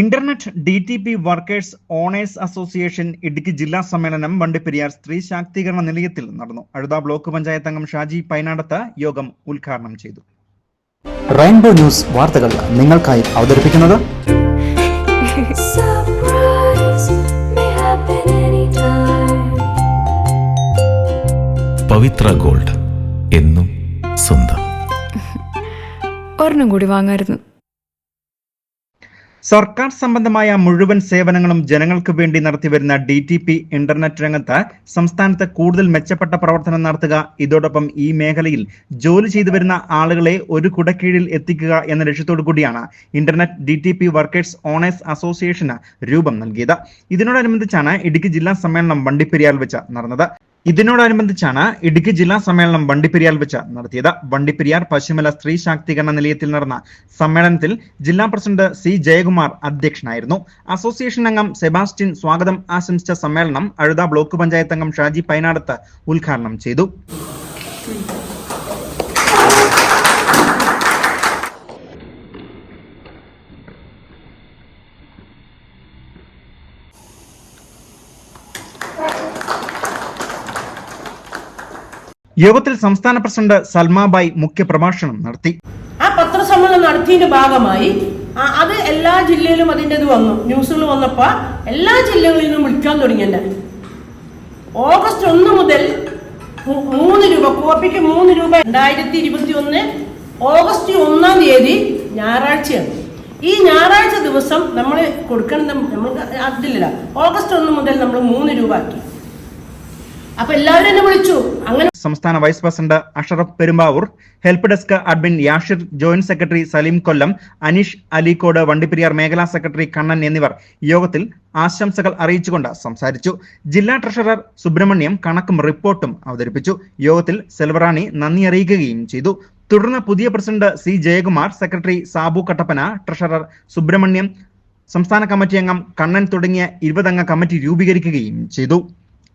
Internet D T P workers owners association Idukki ജില്ലാ സമ്മേളനം വണ്ടിപ്പെരിയാർ സ്ത്രീ ശാക്തീകരണ നിലയത്തിൽ നടന്നു. അഴുത ബ്ലോക്ക് പഞ്ചായത്ത് അംഗം ഷാജി പൈനാടത്ത് യോഗം ഉദ്ഘാടനം ചെയ്തു. റെയിൻബോ ന്യൂസ് വാർത്തകൾ നിങ്ങൾക്കായി അവതരിപ്പിക്കുന്നത്. പവിത്ര ഗോൾഡ് എന്നും സ്വന്തം. ഒരെണ്ണം കൂടി വാങ്ങായിരുന്നു. സർക്കാർ സംബന്ധമായ മുഴുവൻ സേവനങ്ങളും ജനങ്ങൾക്ക് വേണ്ടി നടത്തിവരുന്ന ഡി ടി പി ഇന്റർനെറ്റ് രംഗത്ത് സംസ്ഥാനത്ത് കൂടുതൽ മെച്ചപ്പെട്ട പ്രവർത്തനം നടത്തുക ഇതോടൊപ്പം ഈ മേഖലയിൽ ജോലി ചെയ്തു വരുന്ന ആളുകളെ ഒരു കുടക്കീഴിൽ എത്തിക്കുക എന്ന ലക്ഷ്യത്തോടു കൂടിയാണ് internet D T P workers owners അസോസിയേഷന് രൂപം നൽകിയത്. ഇതിനോടനുബന്ധിച്ചാണ് ഇടുക്കി ജില്ലാ സമ്മേളനം വണ്ടിപ്പെരിയാൽ വെച്ച് നടന്നത്. ഇതിനോടനുബന്ധിച്ചാണ് ഇടുക്കി ജില്ലാ സമ്മേളനം വണ്ടിപ്പെരിയാൽ വെച്ച് നടത്തിയത്. വണ്ടിപ്പെരിയാർ പശുമല സ്ത്രീ ശാക്തീകരണ നിലയത്തിൽ നടന്ന സമ്മേളനത്തിൽ ജില്ലാ പ്രസിഡന്റ് സി ജയകുമാർ അധ്യക്ഷനായിരുന്നു. അസോസിയേഷൻ അംഗം സെബാസ്റ്റ്യൻ സ്വാഗതം ആശംസിച്ച സമ്മേളനം അഴുത ബ്ലോക്ക് പഞ്ചായത്ത് അംഗം ഷാജി പൈനാടത്ത് ഉദ്ഘാടനം ചെയ്തു. യോഗത്തിൽ സംസ്ഥാന പ്രസിഡന്റ് സൽമാബായി മുഖ്യ പ്രഭാഷണം നടത്തി. ആ പത്രസമ്മേളനം നടത്തിയതിന്റെ ഭാഗമായി അത് എല്ലാ ജില്ലയിലും അതിന്റെ ഇത് വന്നു. ന്യൂസുകൾ വന്നപ്പോൾ എല്ലാ ജില്ലകളിൽ നിന്നും വിളിക്കാൻ തുടങ്ങിയത് ഓഗസ്റ്റ് ഒന്ന് മുതൽ മൂന്ന് രൂപ കോപ്പിക്ക് മൂന്ന് രൂപ രണ്ടായിരത്തി ഇരുപത്തി ഒന്ന് ഓഗസ്റ്റ് ഒന്നാം തീയതി ഞായറാഴ്ചയാണ്. ഈ ഞായറാഴ്ച ദിവസം നമ്മൾ കൊടുക്കേണ്ട നമ്മൾ അതില്ല ഓഗസ്റ്റ് ഒന്ന് മുതൽ നമ്മൾ മൂന്ന് രൂപ ആക്കി. അപ്പൊ എല്ലാവരും എന്നെ വിളിച്ചു. അങ്ങനെ സംസ്ഥാന vice president Ashraf Perumbavoor help desk admin Yashir joint secretary Saleem Kollam Aneesh Alikode Vandiperiyar മേഖലാ സെക്രട്ടറി കണ്ണൻ എന്നിവർ യോഗത്തിൽ ആശംസകൾ അറിയിച്ചുകൊണ്ട് സംസാരിച്ചു. ജില്ലാ ട്രഷറർ സുബ്രഹ്മണ്യം കണക്കും റിപ്പോർട്ടും അവതരിപ്പിച്ചു. യോഗത്തിൽ സെൽവറാണി നന്ദി അറിയിക്കുകയും ചെയ്തു. തുടർന്ന് പുതിയ president C Jayakumar secretary Sabu Kattappana treasurer Subramaniam സംസ്ഥാന കമ്മിറ്റി അംഗം കണ്ണൻ തുടങ്ങിയ ഇരുപതംഗ കമ്മിറ്റി രൂപീകരിക്കുകയും ചെയ്തു.